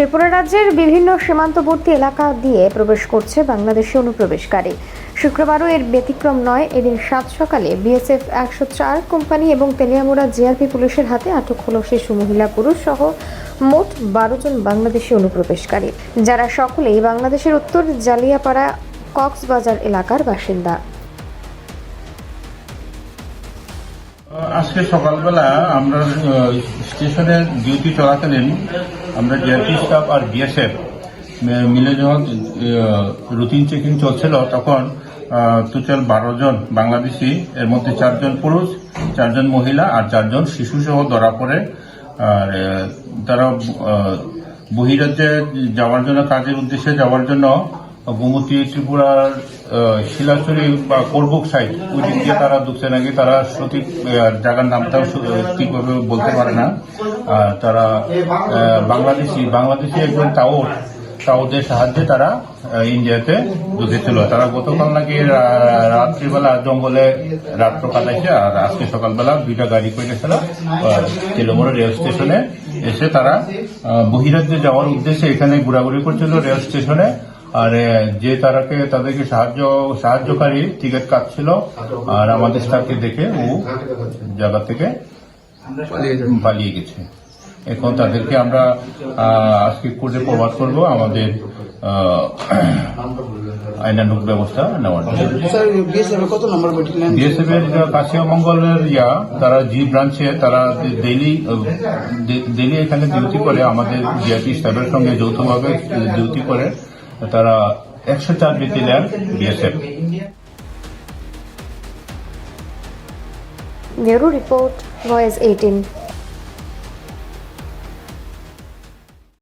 ত্রিপুরা রাজ্যের বিভিন্ন সীমান্তবর্তী এলাকা দিয়ে প্রবেশ করছে বাংলাদেশে অনুপ্রবেশকারী। শুক্রবারও এর ব্যতিক্রম নয়, এদিন সাত সকালে বিএসএফ একশো চার কোম্পানি এবং তেলিয়ামুড়া জিআরপি পুলিশের হাতে আটক হল শিশু, মহিলা, পুরুষ সহ মোট বারো জন বাংলাদেশি অনুপ্রবেশকারী, যারা সকলেই বাংলাদেশের উত্তর জালিয়াপাড়া কক্সবাজার এলাকার বাসিন্দা। আজকে সকালবেলা আমরা স্টেশনে ডিউটি চলাকালীন আমরা ডিআরপি স্টাফ আর বিএসএফ মিলে যখন রুটিন চেকিং চলছিল, তখন টোটাল বারো জন বাংলাদেশি, এর মধ্যে চারজন পুরুষ, চারজন মহিলা আর চারজন শিশু সহ ধরা পড়ে। আর তারা বহিরাজ্যে যাওয়ার জন্য, কাজের উদ্দেশ্যে যাওয়ার জন্য গোমতী, ত্রিপুরার শিলাচুরি বা করবুক সাইড ওই দিক দিয়ে তারা ঢুকছে নাকি, তারা সঠিক জায়গার নামটাও ঠিকভাবে বলতে পারে না। আর তারা বাংলাদেশি বাংলাদেশি একজন টাউট টাউদের সাহায্যে তারা ইন্ডিয়াতে ঢুকেছিল তারা গতকাল নাকি রাত্রিবেলা জঙ্গলে রাত্র কাটাইছে আর আজকে সকালবেলা দুইটা গাড়ি করে গেছিল তেলমোড়া রেল স্টেশনে এসে তারা বহিরাজ্যে যাওয়ার উদ্দেশ্যে এখানে ঘোরাঘুরি করছিল রেল স্টেশনে। আর যে তারাকে তাদেরকে সাহায্য সাহায্যকারী টিকিট কাটছিল আর আমাদের স্টাফকে দেখে ও জায়গা থেকে পালিয়ে গেছে। এখন তাদেরকে আমরা আজকে কোর্টে প্রবাদ করব আমাদের আইনানুক ব্যবস্থা নেওয়ার জন্য। বিএসএফ এর কাশিয়া মঙ্গলের ইয়া তারা জি ব্রাঞ্চে তারা ডেইলি ডেইলি এখানে ডিউটি করে আমাদের জিআরপি স্টাফের সঙ্গে যৌথভাবে ডিউটি করে। তারা একশো চার দেন BSF. Bureau report voice eighteen.